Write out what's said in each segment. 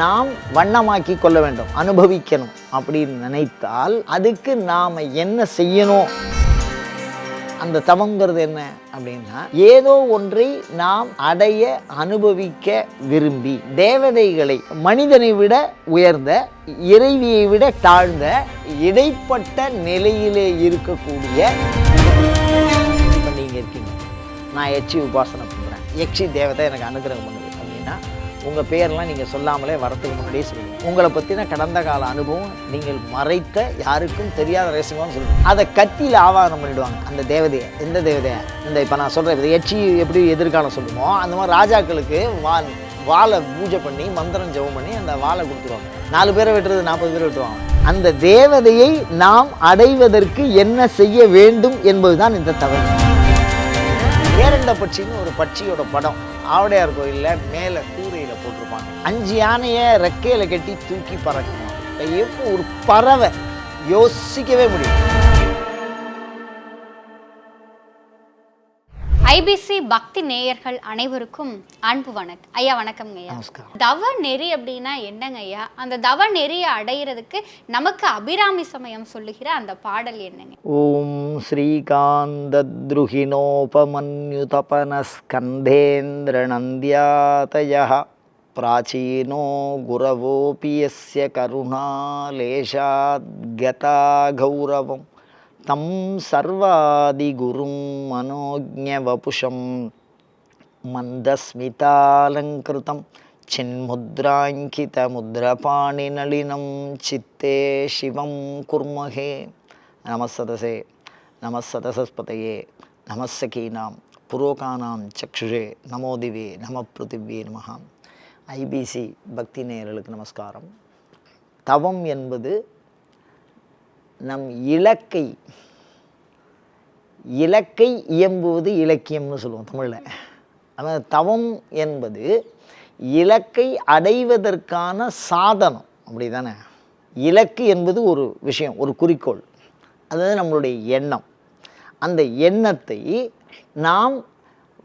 நாம் வண்ணமாக்கி கொள்ள வேண்டும் அனுபவிக்கணும் அப்படின்னு நினைத்தால் அதுக்கு நாம் என்ன செய்யணும்? அந்த தவங்கிறது என்ன அப்படின்னா ஏதோ ஒன்றை நாம் அடைய அனுபவிக்க விரும்பி தேவதைகளை மனிதனை விட உயர்ந்த இறைவியை விட தாழ்ந்த இடைப்பட்ட நிலையிலே இருக்கக்கூடிய இப்போ நீங்கள் இருக்கீங்க. நான் எச்சி உபாசனை பண்ணுறேன் எச்சி தேவதை எனக்கு அனுகிரகம் பண்ணுறேன் உங்கள் பேர்லாம் நீங்கள் சொல்லாமலே வரத்துக்கு முன்னாடியே சொல்லுங்கள் உங்களை பற்றின கடந்த கால அனுபவம் நீங்கள் மறைத்த யாருக்கும் தெரியாத ரகசியமானு சொல்லுங்கள் அதை கத்தியில் ஆவாகனம் பண்ணிவிடுவாங்க அந்த தேவதையை எந்த தேவதையை? இந்த இப்போ நான் சொல்கிறேன் எச்சி எப்படி எதிர்காலம் சொல்லுமோ அந்த மாதிரி ராஜாக்களுக்கு வால் வாழை பூஜை பண்ணி மந்திரம் ஜெபம் பண்ணி அந்த வாழை கொடுத்துருவாங்க. நாலு பேரை வெட்டுறது நாற்பது பேர் வெட்டுவாங்க. அந்த தேவதையை நாம் அடைவதற்கு என்ன செய்ய வேண்டும் என்பதுதான் இந்த தவறு. ஏரண்ட பட்சின்னு ஒரு பட்சியோட படம். ஆவடையார் கோயிலில் மேலே போட்டிருப்பாங்க. அஞ்சு யானையை ரெக்கையில் கட்டி தூக்கி பறக்கணும் இப்போ எப்போ ஒரு பறவை? யோசிக்கவே முடியும் ஐபிசி பக்தி நேயர்கள் அனைவருக்கும் அன்பு வணக்கம் ஐயா வணக்கம் ஐயா. தவ நெறி அப்படின்னா என்னங்க ஐயா? அந்த தவ நெறியை அடையிறதுக்கு நமக்கு அபிராமி சமயம் சொல்லுகிற அந்த பாடல் என்னங்க? ஓம் ஸ்ரீகாந்த துருகினோபமன்யு தபனஸ்கந்தேந்திர நந்தியாதயா ప్రాచీనో గురవోపి ఎస్య కరుణాలేషాద్గతా గౌరవం తం సర్వాదిగురుం మనోజ్ఞవపుషం మందస్మితాలంకృతం చిన్ముద్రాంకితముద్రపాణినళినం చిత్తే శివం కుర్మహే. నమస్సతసే నమస్సతసస్పతయే నమస్సకీనాం పురోకానాం చక్షుషే నమో దివే నమ పృథివ్యే నమ. ஐபிசி பக்தி நேயர்களுக்கு நமஸ்காரம். தவம் என்பது நம் இலக்கை இலக்கை இயம்புவது இலக்கியம்னு சொல்லுவோம் தமிழில். அதாவது தவம் என்பது இலக்கை அடைவதற்கான சாதனம். அப்படி தானே இலக்கு என்பது ஒரு விஷயம் ஒரு குறிக்கோள். அதாவது நம்மளுடைய எண்ணம். அந்த எண்ணத்தை நாம்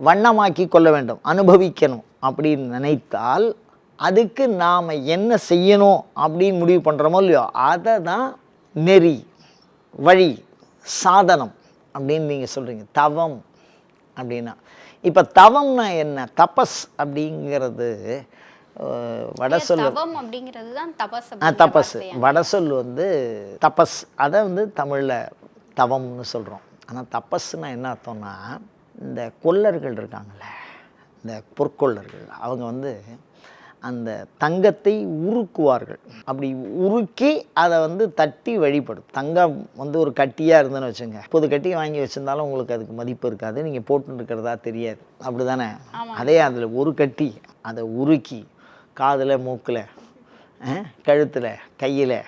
வண்ணமாக்கி கொள்ள வேண்டும் அனுபவிக்கணும். அப்படின்னு நினைத்தால் அதுக்கு நாம் என்ன செய்யணும் அப்படின்னு முடிவு பண்ணுறோமோ இல்லையோ அதை தான் நெறி வழி சாதனம் அப்படின்னு நீங்கள் சொல்கிறீங்க தவம் அப்படின்னா. இப்போ தவம்னா என்ன? தபஸ் அப்படிங்கிறது வட சொல்ல தவம் அப்படிங்கிறது தான் தபஸ் தபஸ். வார்த்தையா? வடசொல் வந்து தபஸ். அதை வந்து தமிழில் தவம்னு சொல்கிறோம் ஆனால் தபஸ்னா என்ன அர்த்தம்னா இந்த கொல்லர்கள் இருக்காங்கல்ல இந்த பொற்கொள்ளர்கள். அவங்க வந்து அந்த தங்கத்தை உருக்குவார்கள். அப்படி உருக்கி அதை வந்து தட்டி வழிபடும். தங்கம் வந்து ஒரு கட்டியாக இருந்துன்னு வச்சுங்க. புது கட்டி வாங்கி வச்சுருந்தாலும் உங்களுக்கு அதுக்கு மதிப்பு இருக்காது. நீங்கள் போட்டுன்னு இருக்கிறதா தெரியாது. அப்படி தானே அதே அதில் ஒரு கட்டி அதை உருக்கி காதில் மூக்கில் கழுத்தில் கையில்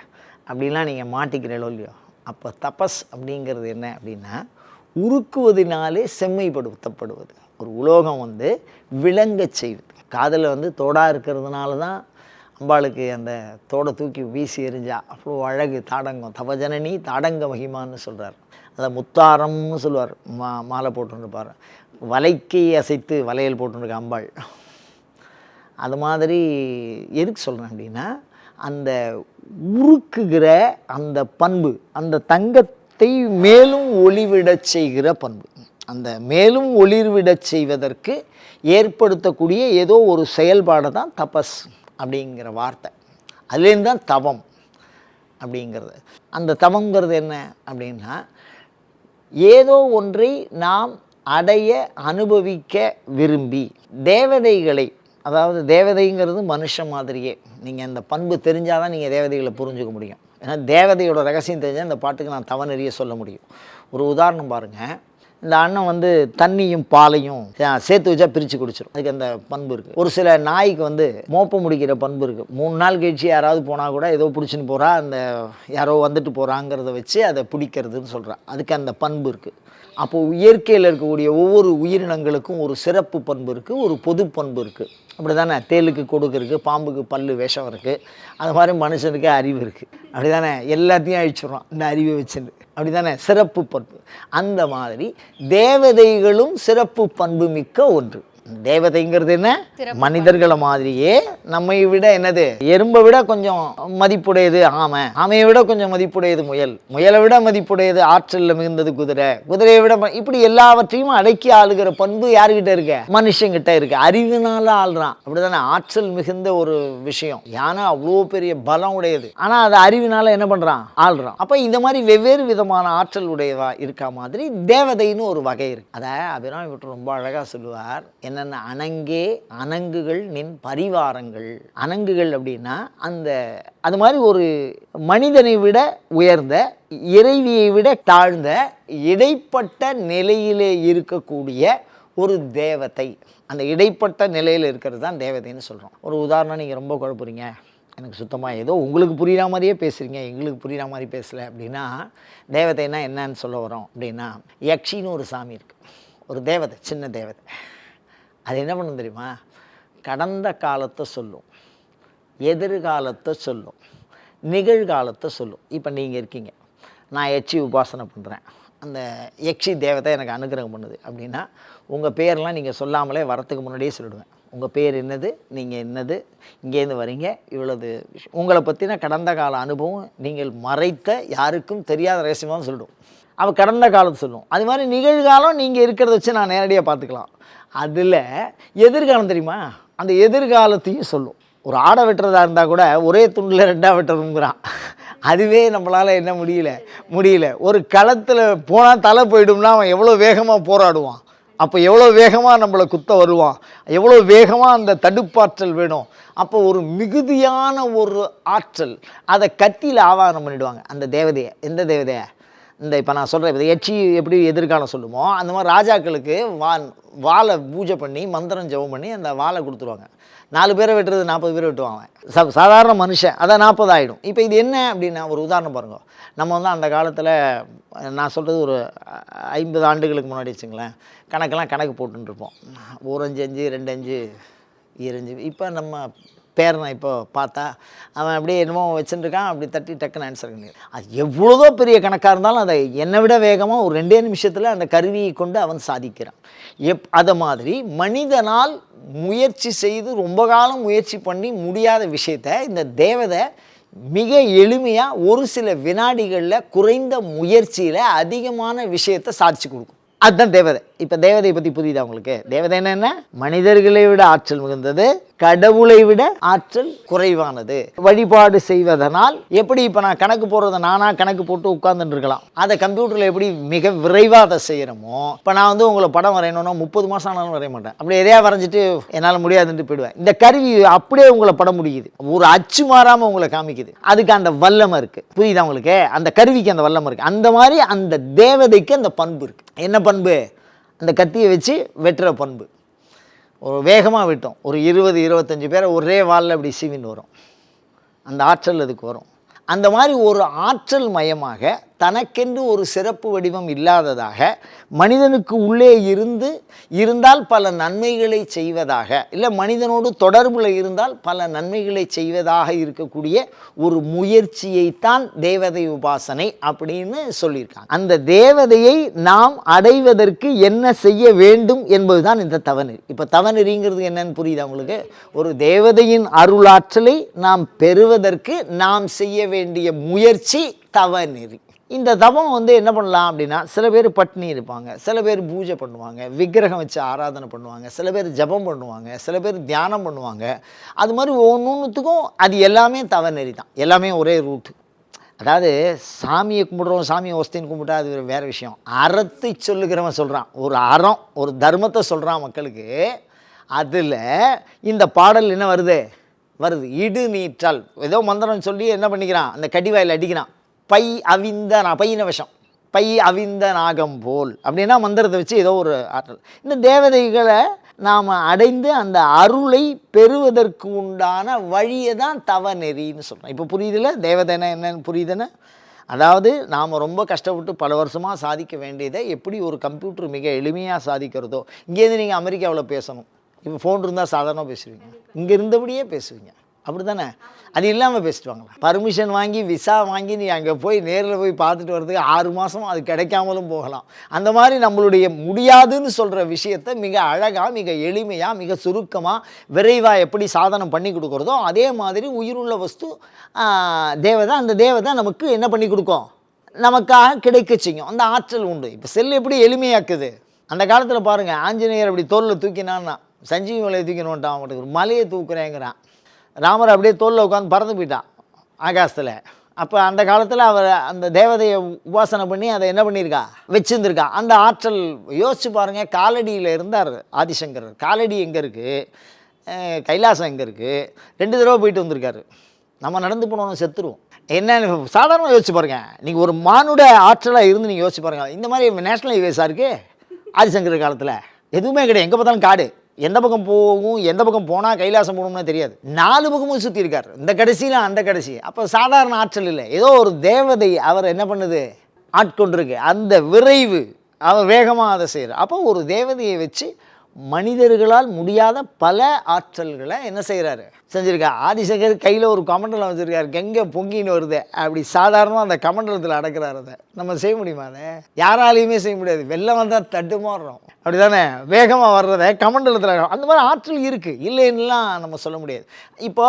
அப்படிலாம் நீங்கள் மாட்டிக்கிறீங்களோ இல்லையோ? அப்போ தபஸ் அப்படிங்கிறது என்ன அப்படின்னா உருக்குவதினாலே செம்மைப்படுத்தப்படுவது. ஒரு உலோகம் வந்து விளங்க செய்யுது. காதில் வந்து தோடாக இருக்கிறதுனால தான் அம்பாளுக்கு அந்த தோடை தூக்கி வீசி எறிஞ்சா அவ்வளோ அழகு தாடங்கம். தவஜனனி தாடங்க மகிமான்னு சொல்கிறார் அதை முத்தாரம்னு சொல்லுவார். மா மாலை போட்டுருப்பார். வலைக்கை அசைத்து வலையல் போட்டுருக்க அம்பாள். அது மாதிரி எதுக்கு சொல்கிறேன் அப்படின்னா அந்த உருக்குகிற அந்த பண்பு அந்த தங்கத்தை மேலும் ஒளிவிடச் செய்கிற பண்பு. அந்த மேலும் ஒளிர்விடச் செய்வதற்கு ஏற்படுத்தக்கூடிய ஏதோ ஒரு செயல்பாடு தான் தபஸ் அப்படிங்கிற வார்த்தை. அதுலேருந்து தான் தவம் அப்படிங்கிறது. அந்த தவங்கிறது என்ன அப்படின்னா ஏதோ ஒன்றை நாம் அடைய அனுபவிக்க விரும்பி தேவதைகளை அதாவது தேவதைங்கிறது மனுஷன் மாதிரியே. நீங்கள் அந்த பண்பு தெரிஞ்சால் தான் நீங்கள் தேவதைகளை புரிஞ்சுக்க முடியும். ஏன்னா தேவதையோட ரகசியம் தெரிஞ்சால் இந்த பாட்டுக்கு நான் தவ நிறைய சொல்ல முடியும். ஒரு உதாரணம் பாருங்கள் இந்த அண்ணன் வந்து தண்ணியும் பாலையும் சேர்த்து வச்சா பிரித்து குடிச்சிடும் அதுக்கு அந்த பண்பு இருக்குது ஒரு சில நாய்க்கு வந்து மோப்ப முடிக்கிற பண்பு இருக்குது மூணு நாள் கழிச்சு யாராவது போனால் கூட ஏதோ பிடிச்சின்னு போகிறா அந்த யாரோ வந்துட்டு போகிறாங்கிறத வச்சு அதை பிடிக்கிறதுன்னு சொல்கிறான் அதுக்கு அந்த பண்பு இருக்குது அப்போது இயற்கையில் இருக்கக்கூடிய ஒவ்வொரு உயிரினங்களுக்கும் ஒரு சிறப்பு பண்பு இருக்குது ஒரு பொது பண்பு இருக்குது அப்படி தானே தேலுக்கு கொடுக்கு இருக்குது பாம்புக்கு பல்லு விஷம் இருக்குது அது மாதிரி மனுஷனுக்கு அறிவு இருக்குது அப்படி தானே எல்லாத்தையும் அழிச்சிடுறோம் இந்த அறிவை வச்சுட்டு அப்படி தானே சிறப்பு பண்பு. அந்த மாதிரி தேவதைகளும் சிறப்பு பண்பு மிக்க ஒன்று. தேவதைங்கிறது என்ன? மனிதர்களை மாதிரியே நம்மை விட என்னது? எறும்பை விட கொஞ்சம் மதிப்புடையது ஆமை. ஆமையை விட கொஞ்சம் மதிப்புடையது முயல். முயலை விட மதிப்புடையது ஆற்றல்ல மிகுந்தது குதிரை. குதிரையை விட இப்படி எல்லாவற்றையும் அடக்கி ஆளுகிற பண்பு யாருக்கிட்ட இருக்கு? மனுஷங்கிட்ட இருக்கு. அறிவினால ஆள்றான். அப்படிதானே? ஆற்றல் மிகுந்த ஒரு விஷயம். யானை அவ்வளோ பெரிய பலம் உடையது. ஆனா அது அறிவினால என்ன பண்றான்? ஆள்றான். அப்ப இந்த மாதிரி வெவ்வேறு விதமான ஆற்றல் உடையவா இருக்கா மாதிரி தேவதைன்னு ஒரு வகை இருக்கு. அதை அபிராமி ரொம்ப அழகா சொல்லுவார். என்னென்ன அணங்கே அணங்குகள் நின் பரிவாரங்கள். அணங்குகள் அப்படின்னா அந்த அது மாதிரி ஒரு மனிதனை விட உயர்ந்த இறைவியை விட தாழ்ந்த இடைப்பட்ட நிலையிலே இருக்கக்கூடிய ஒரு தேவதை. அந்த இடைப்பட்ட நிலையில் இருக்கிறது தான் தேவதைன்னு சொல்கிறோம் ஒரு உதாரணம் நீங்கள் ரொம்ப குழப்புறீங்க. எனக்கு சுத்தமாக ஏதோ உங்களுக்கு புரிகிற மாதிரியே பேசுகிறீங்க எங்களுக்கு புரிகிற மாதிரி பேசலை அப்படின்னா தேவதைன்னா என்னன்னு சொல்ல வரோம் அப்படின்னா யக்ஷின்னு ஒரு சாமி இருக்குது ஒரு தேவதை சின்ன தேவதை. அது என்ன பண்ணும் தெரியுமா? கடந்த காலத்தை சொல்லும். எதிர்காலத்தை சொல்லும். நிகழ்காலத்தை சொல்லும். இப்போ நீங்கள் இருக்கீங்க. நான் எச்சி உபாசனை பண்ணுறேன் அந்த யக்ஷி தேவதை எனக்கு அனுகிரகம் பண்ணுது. அப்படின்னா உங்கள் பேர்லாம் நீங்கள் சொல்லாமலே வரத்துக்கு முன்னாடியே சொல்லிடுவேன். உங்கள் பேர் என்னது? நீங்கள் என்னது? இங்கேருந்து வரீங்க. இவ்வளவு விஷயம். உங்களை பற்றின கடந்த கால அனுபவம் நீங்கள் மறைத்த யாருக்கும் தெரியாத ரகசியமாக சொல்லிடும். அவள் கடந்த காலத்தை சொல்லும். அது மாதிரி நிகழ்காலம் நீங்கள் இருக்கிறத வச்சு நான் நேரடியாக பார்த்துக்கலாம். அதில் எதிர்காலம் தெரியுமா? அந்த எதிர்காலத்தையும் சொல்லும். ஒரு ஆடை வெட்டுறதா இருந்தால் கூட ஒரே துண்டில் ரெண்டாக வெட்டுறதுங்கிறான் அதுவே நம்மளால் என்ன முடியல? முடியல. ஒரு களத்தில் போனால் தலை போயிடும்னா அவன் எவ்வளோ வேகமாக போராடுவான். அப்போ எவ்வளோ வேகமாக நம்மளை குத்த வருவான். எவ்வளோ வேகமாக அந்த தடுப்பாற்றல் வேணும். அப்போ ஒரு மிகுதியான ஒரு ஆற்றல் அதை கத்தியில் ஆவாகனம் பண்ணிவிடுவாங்க அந்த தேவதையை. எந்த தேவதையை? இந்த இப்போ நான் சொல்கிறேன் எச்சி எப்படி எதிர்காலம் சொல்லுமோ அந்த மாதிரி ராஜாக்களுக்கு வா வாழை பூஜை பண்ணி மந்திரம் ஜெபம் பண்ணி அந்த வாழை கொடுத்துருவாங்க. நாலு பேரை வெட்டுறது நாற்பது பேர் வெட்டுவாங்க ச சாதாரண மனுஷன் அதான் நாற்பது ஆகிடும் இப்போ இது என்ன அப்படின்னா ஒரு உதாரணம் பாருங்க. நம்ம வந்து அந்த காலத்தில் நான் சொல்கிறது ஒரு ஐம்பது ஆண்டுகளுக்கு முன்னாடி வச்சுங்களேன் கணக்கெல்லாம் கணக்கு போட்டுருப்போம் ஒரு அஞ்சு அஞ்சு ரெண்டு அஞ்சு இருஞ்சு இப்போ நம்ம பேரனை இப்போ பார்த்தா அவன் அப்படியே என்னமோ வச்சுட்டுருக்கான் அப்படி தட்டி டக்குன்னு ஆன்சர் பண்ணி. அது எவ்வளோதோ பெரிய கணக்காக இருந்தாலும் அதை என்னை விட வேகமாக ஒரு ரெண்டே நிமிஷத்தில் அந்த கருவியை கொண்டு அவன் சாதிக்கிறான். எப் அதை மாதிரி மனிதனால் முயற்சி செய்து ரொம்ப காலம் முயற்சி பண்ணி முடியாத விஷயத்தை இந்த தேவதை மிக எளிமையாக ஒரு சில வினாடிகளில் குறைந்த முயற்சியில் அதிகமான விஷயத்தை சாதிச்சு கொடுக்கும். அதுதான் தேவதை. இப்போ தேவதையை பற்றி புரியுதா உங்களுக்கு? தேவதை என்னென்ன மனிதர்களை விட ஆற்றல் மிகுந்தது கடவுளை விட ஆற்றல் குறைவானது. வழிபாடு செய்வதனால் எப்படி இப்போ நான் கணக்கு போடுறத நானாக கணக்கு போட்டு உட்கார்ந்துட்டு இருக்கலாம். அதை கம்ப்யூட்டரில் எப்படி மிக விரைவாக அதை செய்கிறோமோ இப்போ நான் வந்து உங்களை படம் வரையணும்னா முப்பது மாதம் ஆனாலும் வரைய மாட்டேன். அப்படி எதையா வரைஞ்சிட்டு என்னால் முடியாதுன்ட்டு போயிடுவேன். இந்த கருவி அப்படியே உங்களை படம் முடியுது. ஒரு அச்சு மாறாமல் உங்களை காமிக்குது. அதுக்கு அந்த வல்லமை இருக்குது புரியுதா உங்களுக்கு? அந்த கருவிக்கு அந்த வல்லமை இருக்குது அந்த மாதிரி அந்த தேவதைக்கு அந்த பண்பு இருக்குது என்ன பண்பு? அந்த கத்தியை வச்சு வெட்டுற பண்பு. ஒரு வேகமாக விட்டோம். ஒரு இருபது இருபத்தஞ்சு பேரை ஒரே வாலில் அப்படி சீவின்னு வரும். அந்த ஆற்றல் அதுக்கு வரும். அந்த மாதிரி ஒரு ஆற்றல் மயமாக தனக்கென்று ஒரு சிறப்பு வடிவம் இல்லாததாக மனிதனுக்கு உள்ளே இருந்து இருந்தால் பல நன்மைகளை செய்வதாக இல்லை மனிதனோடு தொடர்பில் இருந்தால் பல நன்மைகளை செய்வதாக இருக்கக்கூடிய ஒரு முயற்சியைத்தான் தேவதை உபாசனை அப்படின்னு சொல்லியிருக்காங்க. அந்த தேவதையை நாம் அடைவதற்கு என்ன செய்ய வேண்டும் என்பதுதான் இந்த தவநெறி. இப்போ தவநெறிங்கிறது என்னன்னு புரியுதா உங்களுக்கு? ஒரு தேவதையின் அருளாற்றலை நாம் பெறுவதற்கு நாம் செய்ய வேண்டிய முயற்சி தவநெறி. இந்த தவம் வந்து என்ன பண்ணலாம் அப்படின்னா சில பேர் பட்னி இருப்பாங்க சில பேர் பூஜை பண்ணுவாங்க விக்கிரகம் வச்சு ஆராதனை பண்ணுவாங்க சில பேர் ஜெபம் பண்ணுவாங்க சில பேர் தியானம் பண்ணுவாங்க. அது மாதிரி ஒவ்வொன்றுத்துக்கும் அது எல்லாமே தவநெறி தான். எல்லாமே ஒரே ரூட்டு அதாவது சாமியை கும்பிட்றோம் சாமியை ஒஸ்தின்னு கும்பிட்டா அது ஒரு வேறு விஷயம். அறத்தை சொல்லுகிறவன் சொல்கிறான் ஒரு அறம் ஒரு தர்மத்தை சொல்கிறான் மக்களுக்கு. அதில் இந்த பாடல் என்ன வருது? வருது. இடு நீற்றல். ஏதோ மந்திரம் சொல்லி என்ன பண்ணிக்கிறான்? அந்த கடிவாயில் அடிக்கிறான். பை அவிந்த நான் பையின விஷம். பை அவிந்த நாகம் போல். அப்படின்னா மந்திரத்தை வச்சு ஏதோ ஒரு ஆற்றல். இந்த தேவதைகளை நாம் அடைந்து அந்த அருளை பெறுவதற்கு உண்டான வழியை தான் தவ நெறின்னு சொல்கிறோம் இப்போ புரியுதுல? தேவதைனா என்னன்னு புரியுதுன்னு? அதாவது நாம் ரொம்ப கஷ்டப்பட்டு பல வருஷமாக சாதிக்க வேண்டியதை எப்படி ஒரு கம்ப்யூட்டர் மிக எளிமையாக சாதிக்கிறதோ இங்கேருந்து நீங்கள் அமெரிக்காவில் பேசணும். இப்போ ஃபோன் இருந்தால் சாதாரணமாக பேசுவீங்க. இங்கே இருந்தபடியே பேசுவீங்க. அப்படி தானே அது இல்லாமல் பேசிட்டு பர்மிஷன் வாங்கி விசா வாங்கி நீ அங்கே போய் நேரில் போய் பார்த்துட்டு வர்றதுக்கு ஆறு மாதம் அது கிடைக்காமலும் போகலாம். அந்த மாதிரி நம்மளுடைய முடியாதுன்னு சொல்கிற விஷயத்தை மிக அழகாக மிக எளிமையாக மிக சுருக்கமாக விரைவாக எப்படி சாதனம் பண்ணி கொடுக்குறதோ அதே மாதிரி உயிருள்ள வஸ்து தேவதை அந்த தேவதை நமக்கு என்ன பண்ணி கொடுக்கும்? நமக்காக கிடைக்க செய்யும். அந்த ஆற்றல் உண்டு. இப்போ செல் எப்படி எளிமையாக்குது? அந்த காலத்தில் பாருங்கள் ஆஞ்சநேயர் அப்படி தோலில் தூக்கினான்னா சஞ்சீவி மலையை தூக்கினோன்ட்டான் அவனுக்கு ஒரு மலையை தூக்குறேங்கிறான். ராமர் அப்படியே தோளில் உட்காந்து பறந்து போயிட்டான் ஆகாசத்தில். அப்போ அந்த காலத்தில் அவர் அந்த தேவதையை உபாசனை பண்ணி அதை என்ன பண்ணியிருக்கா? வச்சிருந்துருக்கா. அந்த ஆற்றல் யோசிச்சு பாருங்கள் காலடியில் இருந்தார் ஆதிசங்கர். காலடி எங்கே இருக்குது கைலாசம் எங்கே இருக்குது ரெண்டு தடவை போயிட்டு வந்திருக்காரு. நம்ம நடந்து போனோம் செத்துருவோம். என்ன சாதாரணமாக யோசிச்சு பாருங்கள் நீங்கள் ஒரு மானுட ஆற்றலாக இருந்து நீங்கள் யோசிச்சு பாருங்கள் இந்த மாதிரி நேஷ்னல் ஹைவேஸாக இருக்குது ஆதிசங்கர் காலத்தில். எதுவுமே கிடையாது. எங்கே பார்த்தாலும் காடு. எந்த பக்கம் போகும் எந்த பக்கம் போனால் கைலாசம் போகணும்னு தெரியாது. நாலு பக்கமும் சுற்றி இருக்கார். இந்த கடைசியில் அந்த கடைசி. அப்போ சாதாரண ஆற்றல் இல்லை. ஏதோ ஒரு தேவதை அவர் என்ன பண்ணுது? ஆட்கொண்டிருக்கு. அந்த விரைவு அவர் வேகமாக அதை செய்கிறார் அப்போ ஒரு தேவதையை வச்சு மனிதர்களால் முடியாத பல ஆற்றல்களை என்ன செய்கிறாரு செஞ்சுருக்கா. ஆதிசங்கர் கையில் ஒரு கமண்டலம் வச்சுருக்காரு. கெங்க பொங்கின்னு வருது. அப்படி சாதாரணமாக அந்த கமண்டலத்தில் அடக்கிறார் அதை. நம்ம செய்ய முடியுமா அதை? யாராலையுமே செய்ய முடியாது. வெள்ளம் வந்தால் தட்டுமாறுறோம் அப்படி தானே வேகமாக வர்றதை கமண்டலத்தில் அந்த மாதிரி ஆற்றல் இருக்குது இல்லைன்னுலாம் நம்ம சொல்ல முடியாது. இப்போ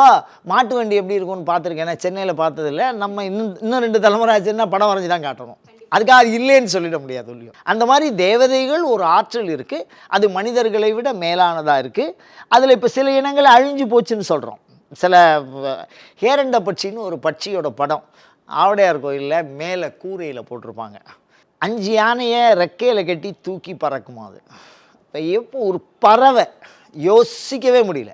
மாட்டு வண்டி எப்படி இருக்கும்னு பார்த்துருக்கேன் சென்னையில் பார்த்ததில்ல. நம்ம இன்னும் இன்னும் ரெண்டு தலைமுறை ஆச்சுன்னா படம் வரைஞ்சி தான் காட்டணும். அதுக்காக அது இல்லைன்னு சொல்லிட முடியாது இல்லையோ. அந்த மாதிரி தேவதைகள் ஒரு ஆற்றல் இருக்குது அது மனிதர்களை விட மேலானதாக இருக்குது அதில் இப்போ சில இனங்கள் அழிஞ்சு போச்சுன்னு சொல்கிறோம் சில ஹேரண்ட பட்சின்னு ஒரு பட்சியோட படம் ஆவடையார் கோயிலில் மேலே கூரையில் போட்டிருப்பாங்க. அஞ்சு யானையை ரெக்கையில் கட்டி தூக்கி பறக்குமா அது? இப்போ எப்போ ஒரு பறவை யோசிக்கவே முடியல.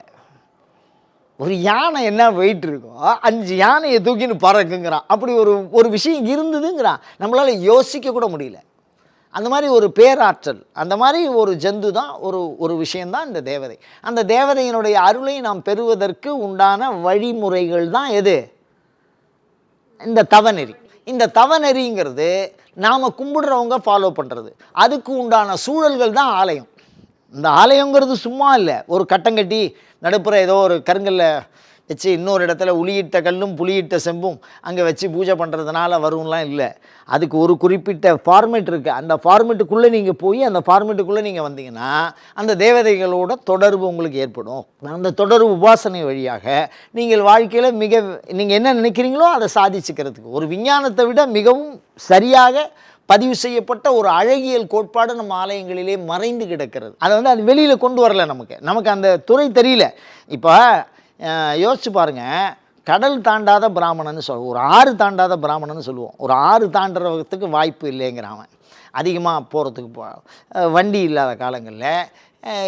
ஒரு யானை என்ன வெயிட் இருக்கோ அஞ்சு யானையை தூக்கின்னு பறக்குங்கிறான். அப்படி ஒரு ஒரு விஷயம் இருந்ததுங்கிறான். நம்மளால் யோசிக்க கூட முடியல. அந்த மாதிரி ஒரு பேராற்றல் அந்த மாதிரி ஒரு ஜந்து தான் ஒரு ஒரு விஷயந்தான் இந்த தேவதை. அந்த தேவதையினுடைய அருளை நாம் பெறுவதற்கு உண்டான வழிமுறைகள் தான் எது? இந்த தவநெறி. இந்த தவநெறிங்கிறது நாம் கும்பிடுறவங்க ஃபாலோ பண்ணுறது அதுக்கு உண்டான சூழல்கள் தான் ஆலயம். இந்த ஆலயங்கிறது சும்மா இல்லை. ஒரு கட்டம் கட்டி நடுப்புற ஏதோ ஒரு கருங்கல்ல வச்சு இன்னொரு இடத்துல உளியிட்ட கல்லும் புளியிட்ட செம்பும் அங்கே வச்சு பூஜை பண்ணுறதுனால வரும்லாம் இல்லை. அதுக்கு ஒரு குறிப்பிட்ட ஃபார்மேட் இருக்குது அந்த ஃபார்மேட்டுக்குள்ளே நீங்கள் போய் அந்த ஃபார்மேட்டுக்குள்ளே நீங்கள் வந்தீங்கன்னா அந்த தேவதைகளோட தொடர்பு உங்களுக்கு ஏற்படும். அந்த தொடர்பு உபாசனை வழியாக நீங்கள் வாழ்க்கையில் மிக நீங்கள் என்ன நினைக்கிறீங்களோ அதை சாதிச்சுக்கிறதுக்கு. ஒரு விஞ்ஞானத்தை விட மிகவும் சரியாக பதிவு செய்யப்பட்ட ஒரு அழகியல் கோட்பாடு நம்ம ஆலயங்களிலே மறைந்து கிடக்கிறது. அதை வந்து அது வெளியில் கொண்டு வரல நமக்கு. நமக்கு அந்த துறை தெரியல. இப்போ யோசிச்சு பாருங்க. கடல் தாண்டாத பிராமணன் சொல்லுவோம் ஒரு ஆறு தாண்டாத பிராமணன்னு சொல்லுவோம். ஒரு ஆறு தாண்டுறதுக்கு வாய்ப்பு இல்லைங்கிறான் அதிகமாக போகிறதுக்கு போ வண்டி இல்லாத காலங்களில்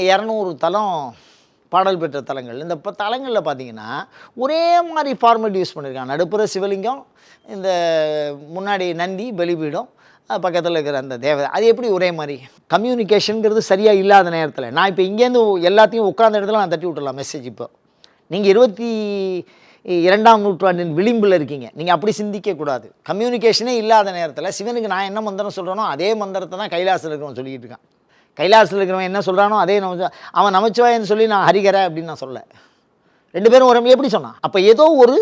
இரநூறு தலம் பாடல் பெற்ற தலங்கள். இந்த இப்போ தலங்களில் பார்த்தீங்கன்னா ஒரே மாதிரி ஃபார்மேட் யூஸ் பண்ணியிருக்காங்க நடுப்புற சிவலிங்கம் இந்த முன்னாடி நந்தி பலிபீடம் பக்கத்தில் இருக்கிற அந்த தேவதை. அது எப்படி ஒரே மாதிரி? கம்யூனிகேஷனுங்கிறது சரியாக இல்லாத நேரத்தில். நான் இப்போ இங்கேருந்து எல்லாத்தையும் உட்காந்த இடத்துல நான் தட்டி விட்டுலாம் மெசேஜ் இப்போ. நீங்கள் இருபத்தி இரண்டாம் நூற்றாண்டின் விளிம்பில் இருக்கீங்க. நீங்கள் அப்படி சிந்திக்கக்கூடாது கம்யூனிகேஷனே இல்லாத நேரத்தில் சிவனுக்கு நான் என்ன மந்திரம் சொல்கிறேனோ அதே மந்திரத்தை தான் கைலாசத்தில் இருக்கிறவன் சொல்லிக்கிட்டு இருக்கான். கைலாசத்தில் இருக்கிறவன் என்ன சொல்கிறானோ அதே நம அவன் நமச்சிவாயன்னு சொல்லி நான் ஹரிகரை அப்படின்னு நான் சொல்ல ரெண்டு பேரும் ஒரு எப்படி சொன்னான்? அப்போ ஏதோ ஒரு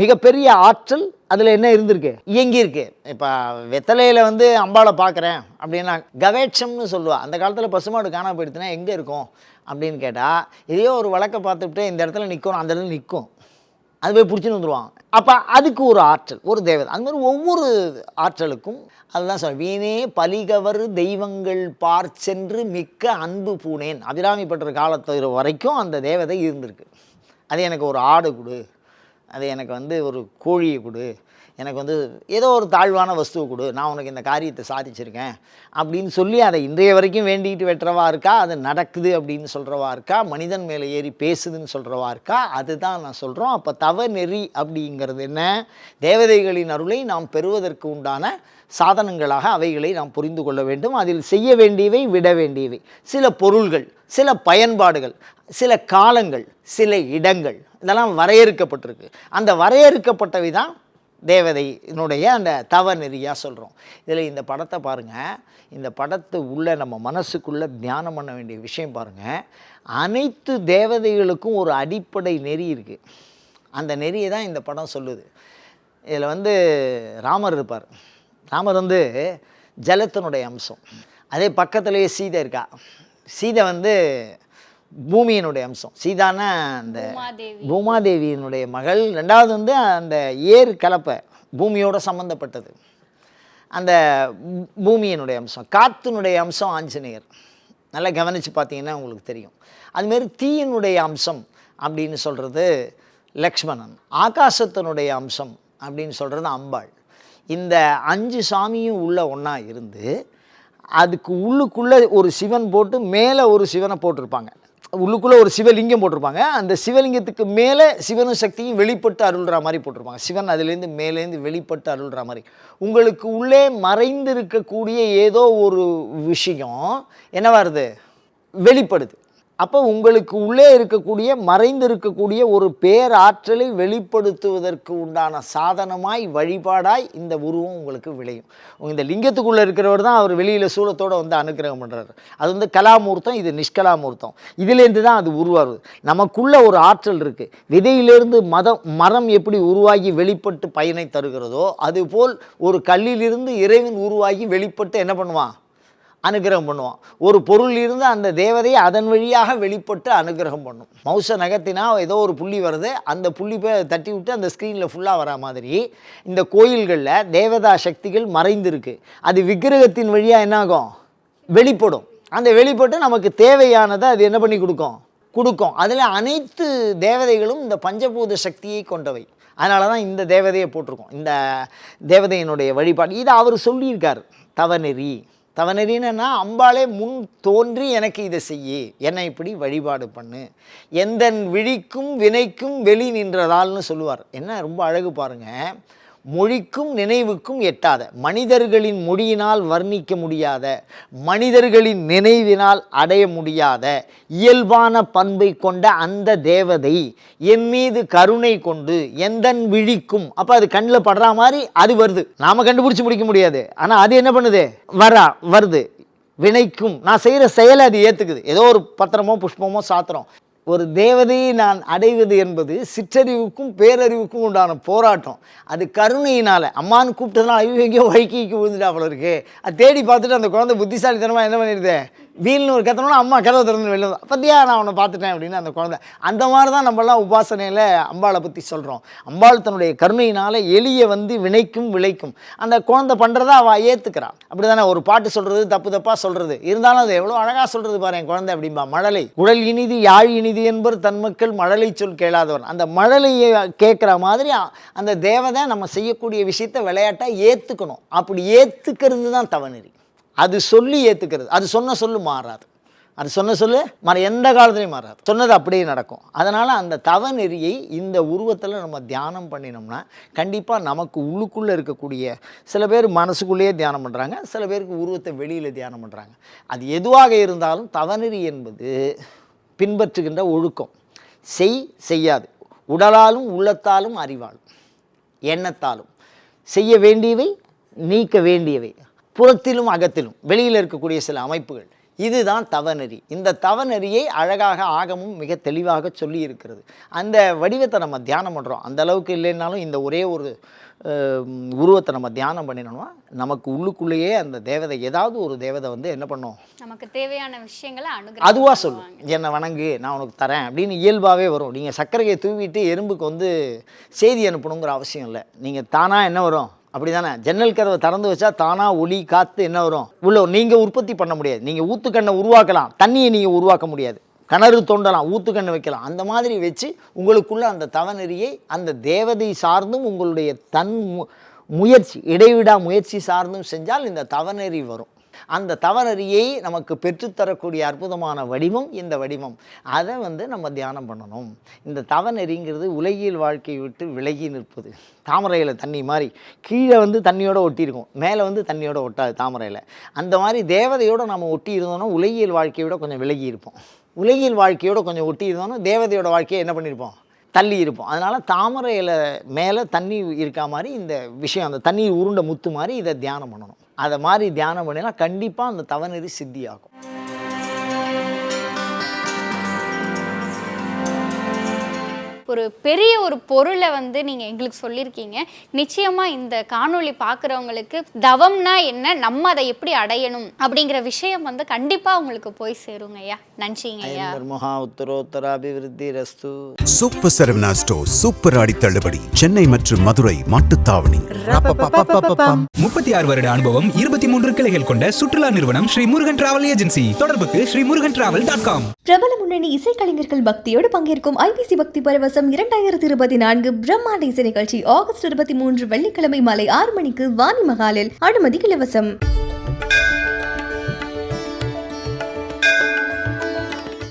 மிகப்பெரிய ஆற்றல் அதில் என்ன இருந்திருக்கு? இயங்கியிருக்கு. இப்போ வெத்தலையில் வந்து அம்பாவை பார்க்குறேன் அப்படின்னா கவேட்சம்னு சொல்லுவா. அந்த காலத்தில் பசுமாடு காணாமல் போயிடுச்சுன்னா எங்கே இருக்கும்? அப்படின்னு கேட்டால் இதையோ ஒரு வழக்கை பார்த்துட்டு இந்த இடத்துல நிற்கும் அந்த இடத்துல நிற்கும் அது போய் பிடிச்சின்னு வந்துடுவாங்க அப்போ அதுக்கு ஒரு ஆற்றல் ஒரு தேவதை. அந்த மாதிரி ஒவ்வொரு ஆற்றலுக்கும் அதுதான் சொல்ல வீணே பலிகவர் தெய்வங்கள் பார் சென்று மிக்க அன்பு பூனேன். அபிராமி பெற்ற காலத்து வரைக்கும் அந்த தேவதை இருந்திருக்கு. அது எனக்கு ஒரு ஆடு கொடு. அது எனக்கு வந்து ஒரு கோழியை கொடு. எனக்கு வந்து ஏதோ ஒரு தாழ்வான வஸ்துவை கொடு. நான் உனக்கு இந்த காரியத்தை சாதிச்சிருக்கேன். அப்படின்னு சொல்லி அதை இன்றைய வரைக்கும் வேண்டிக்கிட்டு வெட்டுறவா இருக்கா? அது நடக்குது அப்படின்னு சொல்கிறவா இருக்கா? மனிதன் மேலே ஏறி பேசுதுன்னு சொல்கிறவா இருக்கா? அதுதான் நான் சொல்கிறோம் அப்போ தவ நெறி அப்படிங்கிறது என்ன? தேவதைகளின் அருளை நாம் பெறுவதற்கு உண்டான சாதனங்களாக அவைகளை நாம் புரிந்து கொள்ள வேண்டும். அதில் செய்ய வேண்டியவை விட வேண்டியவை. சில பொருள்கள் சில பயன்பாடுகள் சில காலங்கள் சில இடங்கள் இதெல்லாம் வரையறுக்கப்பட்டிருக்கு. அந்த வரையறுக்கப்பட்டவை தான் தேவதையினுடைய அந்த தவ நெறியாக சொல்கிறோம் இதில் இந்த படத்தை பாருங்கள் இந்த படத்தை உள்ள நம்ம மனசுக்குள்ளே தியானம் பண்ண வேண்டிய விஷயம் பாருங்கள் அனைத்து தேவதைகளுக்கும் ஒரு அடிப்படை நெறி இருக்குது அந்த நெறியை தான் இந்த படம் சொல்லுது. இதில் வந்து ராமர் இருப்பார். ராமர் வந்து ஜலத்தினுடைய அம்சம். அதே பக்கத்துலேயே சீதை இருக்கா? சீதை வந்து பூமியினுடைய அம்சம். சீதானா அந்த பூமாதேவி. பூமாதேவியினுடைய மகள். ரெண்டாவது வந்து அந்த ஏர் கலப்பை பூமியோட சம்மந்தப்பட்டது அந்த பூமியினுடைய அம்சம். காற்றினுடைய அம்சம் ஆஞ்சநேயர். நல்லா கவனித்து பார்த்தீங்கன்னா உங்களுக்கு தெரியும். அதுமாரி தீயினுடைய அம்சம் அப்படின்னு சொல்கிறது லக்ஷ்மணன். ஆகாசத்தினுடைய அம்சம் அப்படின்னு சொல்கிறது அம்பாள். இந்த அஞ்சு சாமியும் உள்ள ஒன்றா இருந்து அதுக்கு உள்ளுக்குள்ளே ஒரு சிவன் போட்டு மேலே ஒரு சிவனை போட்டிருப்பாங்க. உள்ளுக்குள்ளே ஒரு சிவலிங்கம் போட்டிருப்பாங்க. அந்த சிவலிங்கத்துக்கு மேலே சிவனும் சக்தியும் வெளிப்பட்டு அருள்ற மாதிரி போட்டிருப்பாங்க. சிவன் அதுலேருந்து மேலேருந்து வெளிப்பட்டு அருள்ற மாதிரி. உங்களுக்கு உள்ளே மறைந்து இருக்கக்கூடிய ஏதோ ஒரு விஷயம் என்ன வருது? வெளிப்படுது. அப்போ உங்களுக்கு உள்ளே இருக்கக்கூடிய மறைந்து இருக்கக்கூடிய ஒரு பேராற்றலை வெளிப்படுத்துவதற்கு உண்டான சாதனமாய் வழிபாடாய் இந்த உருவம் உங்களுக்கு விளையும். இந்த லிங்கத்துக்குள்ளே இருக்கிறவர் தான் அவர் வெளியில் சூலத்தோடு வந்து அனுக்கிரகம் பண்ணுறாரு அது வந்து கலாமூர்த்தம் இது நிஷ்கலாமூர்த்தம். இதுலேருந்து தான் அது உருவாகுது. நமக்குள்ளே ஒரு ஆற்றல் இருக்குது விதையிலிருந்து மதம் மரம் எப்படி உருவாகி வெளிப்பட்டு பயனை தருகிறதோ அதுபோல் ஒரு கல்லிலிருந்து இறைவன் உருவாகி வெளிப்பட்டு என்ன பண்ணுவான்? அனுகிரகம் பண்ணுவான். ஒரு பொருள் இருந்து அந்த தேவதையை அதன் வழியாக வெளிப்பட்டு அனுகிரகம் பண்ணும். மவுசை நகர்த்தினா ஏதோ ஒரு புள்ளி வருது. அந்த புள்ளி போய் தட்டி விட்டு அந்த ஸ்க்ரீனில் ஃபுல்லாக வரா மாதிரி இந்த கோயில்களில் தேவதா சக்திகள் மறைந்திருக்கு. அது விக்கிரகத்தின் வழியாக என்னாகும்? வெளிப்படும். அந்த வெளிப்பட்டு நமக்கு தேவையானதை அது என்ன பண்ணி கொடுக்கும்? கொடுக்கும். அதில் அனைத்து தேவதைகளும் இந்த பஞ்சபூத சக்தியை கொண்டவை. அதனால தான் இந்த தேவதையை போட்டிருக்கோம். இந்த தேவதையினுடைய வழிபாடு. இதை அவர் சொல்லியிருக்கார். தவநெறி. தவநெறின்னா அம்பாளே முன் தோன்றி எனக்கு இதை செய்யி. என்னை இப்படி வழிபாடு பண்ணு. எந்தன் விழிக்கும் வினைக்கும் வெளி நின்றதால்னு சொல்லுவார். என்ன? ரொம்ப அழகு பாருங்க. மொழிக்கும் நினைவுக்கும் எட்டாத. மனிதர்களின் மொழியினால் வர்ணிக்க முடியாத மனிதர்களின் நினைவினால் அடைய முடியாத இயல்பான பண்பை கொண்ட அந்த தேவதை என் மீது கருணை கொண்டு எந்தன் விழிக்கும் அப்போ அது கண்ணில் படுற மாதிரி அது வருது. நாம கண்டுபிடிச்சி முடிக்க முடியாது. ஆனால் அது என்ன பண்ணுது? வரா வருது. வினைக்கும். நான் செய்கிற செயலை அது ஏற்றுக்குது ஏதோ ஒரு பத்திரமோ புஷ்பமோ சாத்திரம். ஒரு தேவதையை நான் அடைவது என்பது சிற்றறிவுக்கும் பேரறிவுக்கும் உண்டான போராட்டம். அது கருணையினால் அம்மான்னு கூப்பிட்டதுனால ஐயோ எங்கேயோ வைக்கிக்கு விழுந்துட்டா போல இருக்கு. அது தேடி பார்த்துட்டு அந்த குழந்தை புத்திசாலித்தனமாக என்ன பண்ணிடுது? வீல்னு ஒரு கத்தனோட அம்மா கதவை திறந்து வெளில வந்து, நான் அவனை பார்த்துட்டேன் அப்படின்னு அந்த குழந்தை. அந்த மாதிரி தான் நம்மளாம் உபாசனையில் அம்பாளை பற்றி சொல்கிறோம் அம்பாள் தன்னுடைய கருணையினால் எளிய வந்து வினைக்கும் விளைக்கும். அந்த குழந்தை பண்ணுறத அவள் ஏற்றுக்கிறான் அப்படி தானே ஒரு பாட்டு சொல்கிறது தப்பு தப்பாக சொல்கிறது இருந்தாலும் அது எவ்வளோ அழகாக சொல்கிறது பாரு என் குழந்தை அப்படிம்பா. மழலை குழல் இனிது யாழ் இனிது என்பர் தன் மக்கள் மழலை சொல் கேளாதவன் அந்த மழலையை கேட்குற மாதிரி அந்த தேவதை நம்ம செய்யக்கூடிய விஷயத்தை விளையாட்டாக ஏற்றுக்கணும் அப்படி ஏற்றுக்கிறது தான் தவநெறி. அது சொல்லி ஏற்றுக்கிறது அது சொன்ன சொல்லு மாறாது. அது சொன்ன சொல்லு மாற எந்த காலத்துலையும் மாறாது. சொன்னது அப்படியே நடக்கும். அதனால் அந்த தவ நெறியை இந்த உருவத்தில் நம்ம தியானம் பண்ணினோம்னா கண்டிப்பாக நமக்கு உள்ளுக்குள்ளே இருக்கக்கூடிய சில பேர் மனசுக்குள்ளேயே தியானம் பண்ணுறாங்க சில பேருக்கு உருவத்தை வெளியில் தியானம் பண்ணுறாங்க அது எதுவாக இருந்தாலும் தவநெறி என்பது பின்பற்றுகின்ற ஒழுக்கம். செய் செய்யாது. உடலாலும் உள்ளத்தாலும் அறிவாலும் எண்ணத்தாலும். செய்ய வேண்டியவை நீக்க வேண்டியவை. புறத்திலும் அகத்திலும் வெளியில் இருக்கக்கூடிய சில அமைப்புகள். இதுதான் தவநெறி. இந்த தவநெறியை அழகாக ஆகமும் மிக தெளிவாக சொல்லி இருக்கிறது அந்த வடிவத்தை நம்ம தியானம் பண்ணுறோம் அந்த அளவுக்கு இல்லைன்னாலும் இந்த ஒரே ஒரு உருவத்தை நம்ம தியானம் பண்ணினோம்னா நமக்கு உள்ளுக்குள்ளேயே அந்த தேவதை ஏதாவது ஒரு தேவதை வந்து என்ன பண்ணும்? நமக்கு தேவையான விஷயங்களை அனுகிரகம் அதுவாக சொல்லும். என்னை வணங்கு நான் உனக்கு தரேன் அப்படின்னு இயல்பாகவே வரும். நீங்கள் சர்க்கரையை தூவிட்டு எறும்புக்கு வந்து செய்தி அனுப்பணுங்கிற அவசியம் இல்லை. நீங்கள் தானாக என்ன வரும்? அப்படி தானே ஜன்னல் கதவை திறந்து வச்சா தானாக ஒளி காற்று என்ன வரும்? உள்ள நீங்கள் உற்பத்தி பண்ண முடியாது. நீங்கள் ஊத்துக்கண்ணை உருவாக்கலாம். தண்ணியை நீங்கள் உருவாக்க முடியாது. கிணறு தோண்டலாம் ஊத்துக்கண்ணு வைக்கலாம். அந்த மாதிரி வச்சு உங்களுக்குள்ள அந்த தவநெறியை அந்த தேவதை சார்ந்தும் உங்களுடைய தன் மு- முயற்சி இடைவிடா முயற்சி சார்ந்தும் செஞ்சால் இந்த தவநெறி வரும். அந்த தவறறியை நமக்கு பெற்றுத்தரக்கூடிய அற்புதமான வடிவம் இந்த வடிவம். அதை வந்து நம்ம தியானம் பண்ணணும். இந்த தவநெறிங்கிறது உலகியல் வாழ்க்கையை விட்டு விலகி நிற்பது. தாமரையில் தண்ணி மாதிரி கீழே வந்து தண்ணியோடு ஒட்டியிருக்கும். மேலே வந்து தண்ணியோட ஒட்டாது தாமரையில். அந்த மாதிரி தேவதையோட நம்ம ஒட்டி இருந்தோம்னா உலகியல் வாழ்க்கையோட கொஞ்சம் விலகி இருப்போம். உலகியல் வாழ்க்கையோட கொஞ்சம் ஒட்டி இருந்தோம்னா தேவதையோட வாழ்க்கையை என்ன பண்ணியிருப்போம்? தள்ளி இருப்போம். அதனால் தாமரையில் மேலே தண்ணி இருக்கா மாதிரி இந்த விஷயம் அந்த தண்ணி உருண்டை முத்து மாதிரி இதை தியானம் பண்ணணும். அதை மாதிரி தியானம் பண்ணினா கண்டிப்பாக அந்த தவநெறி சித்தியாகும். ஒரு பெரிய ஒரு பொருளை வந்து நீங்க எங்களுக்கு சொல்லியிருக்கீங்க. நிச்சயமா இந்த காணொளி பார்க்குறவங்களுக்கு தவம்னா என்ன? நம்ம அதை எப்படி அடையணும்? அப்படிங்கிற விஷயம் வந்து கண்டிப்பா உங்களுக்கு போய் சேருங்க ஐயா. நன்றிங்க ஐயா. மகா உத்தரோத்தராபிவிருத்தி ரஸ்து. Super Saravana store super Aadi தள்ளுபடி சென்னை மற்றும் மதுரை மாட்டுத்தாவணி. முப்பத்தி ஆறு வருட அனுபவம் இருபத்தி மூன்று கிளைகள் கொண்ட சுற்றுலா நிறுவனம் ஸ்ரீ முருகன் டிராவல் ஏஜென்சி. தொடர்புக்கு Shri Murugan travel dot com. பிரபல முன்னணி இசைக்கலைஞர்கள் பக்தியோடு பங்கேற்கும் ஐபிசி பக்தி பரவசம் இரண்டாயிரத்தி இருபத்தி நான்கு பிரம்மாண்ட இசை நிகழ்ச்சி ஆகஸ்ட் இருபத்தி மூன்று வெள்ளிக்கிழமை மாலை ஆறு மணிக்கு வாணி மகாலில் அனுமதி இலவசம்.